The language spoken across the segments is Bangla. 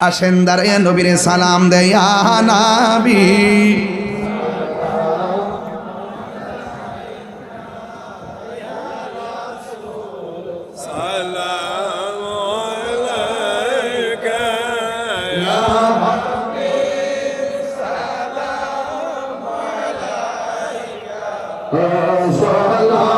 আসেন দাঁড়িয়ে নবীরে সালাম দেয়া নাবি Oh,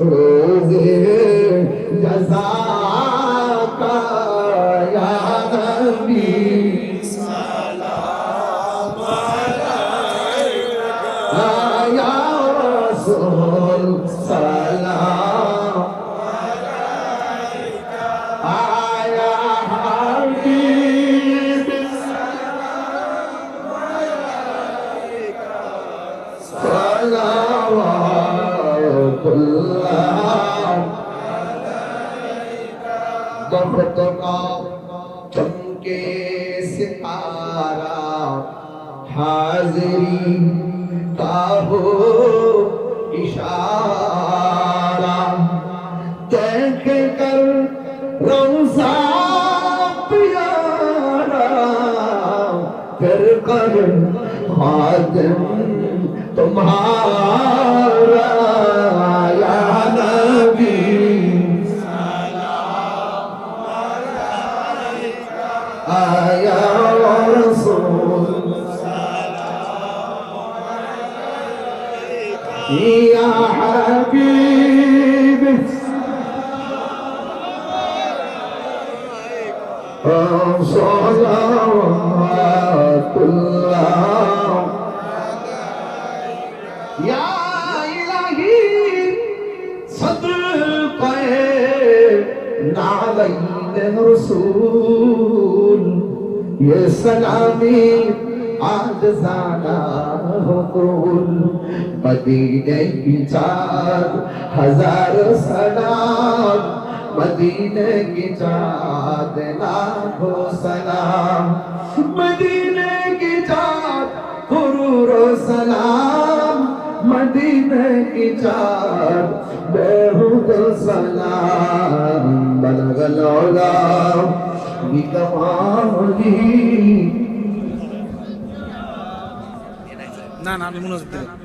روزے جزا کا یا نبی سلام یا رسول سلام آیا حبیب صلوات ضبط کا چمکے ستارہ حاضری کا ہو اشارہ دیکھ کر روزہ پیارا پھر کر خادم تمہارا يا حبيبي. صلوات الله. يا إلهي صدق علينا رسول يا سلامي عاد زعلان قول مدینے کی چار ہزار سلام مدینے کی چار لاکھوں سلام مدینے کی چاد خرور و سلام مدینے کی چاد بہت سلام بلغ العلا نا نا না আমি মনোযোগ দেব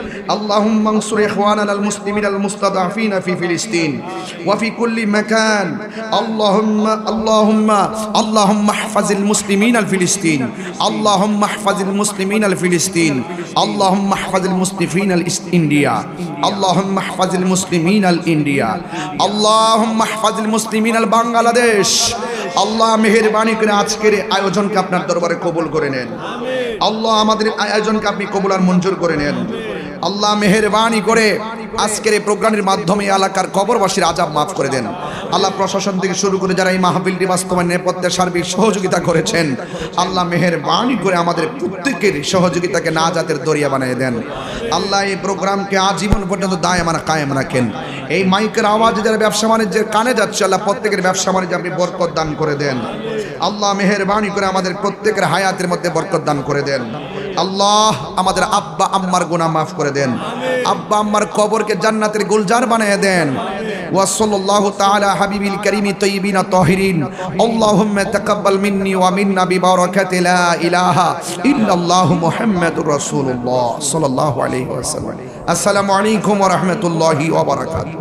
اللهم انصر اخواننا المسلمين المستضعفين في فلسطين وفي كل مكان اللهم اللهم اللهم احفظ المسلمين الفلسطين اللهم احفظ المسلمين الفلسطين اللهم احفظ المسلمين الانديا اللهم احفظ المسلمين الانديا اللهم احفظ المسلمين البنغلاديش আল্লাহ মেহেরবানি করে আজকের এই আয়োজনকে আপনার দরবারে কবুল করে নেন আল্লাহ আমাদের এই আয়োজনকে আপনি কবুল আর মঞ্জুর করে নেন আল্লাহ মেহেরবানি করে আজকের এই প্রোগ্রামের মাধ্যমে এলাকার কবরবাসীর আজাব মাফ করে দেন। আল্লাহ প্রশাসন থেকে শুরু করে যারা এই মাহফিলটি বাস্তবায়ন নেপথ্যে সার্বিক সহযোগিতা করেছেন, আল্লাহ মেহেরবানি করে আমাদের প্রত্যেকের সহযোগিতাকে না জাতের দরিয়া বানিয়ে দেন। আল্লাহ এই প্রোগ্রামকে আজীবন পর্যন্ত দায় আমার কায়েম রাখেন। এই মাইকের আওয়াজ যারা ব্যবসা বাণিজ্যের কানে যাচ্ছে, আল্লাহ প্রত্যেকের ব্যবসা বাণিজ্য আপনি বরকত দান করে দেন। আল্লাহ মেহেরবানি করে আমাদের প্রত্যেকের হায়াতের মধ্যে বরকত দান করে দেন। আল্লাহ আমাদের আব্বা আম্মার গুনাহ মাফ করে দেন আব্বা আম্মার কবরকে জান্নাতের গুলজার বানিয়ে দেন وصلى الله تعالى حبيب الكريم الطيبين الطاهرين اللهم تقبل مني ومنا ببركة لا إله إلا الله محمد رسول الله صلى الله عليه وسلم السلام عليكم ورحمة الله وبركاته